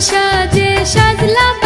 সাজে সাজলাম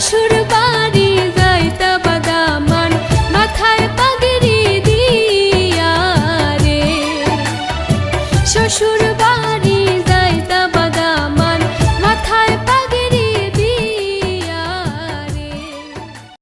শুরু বা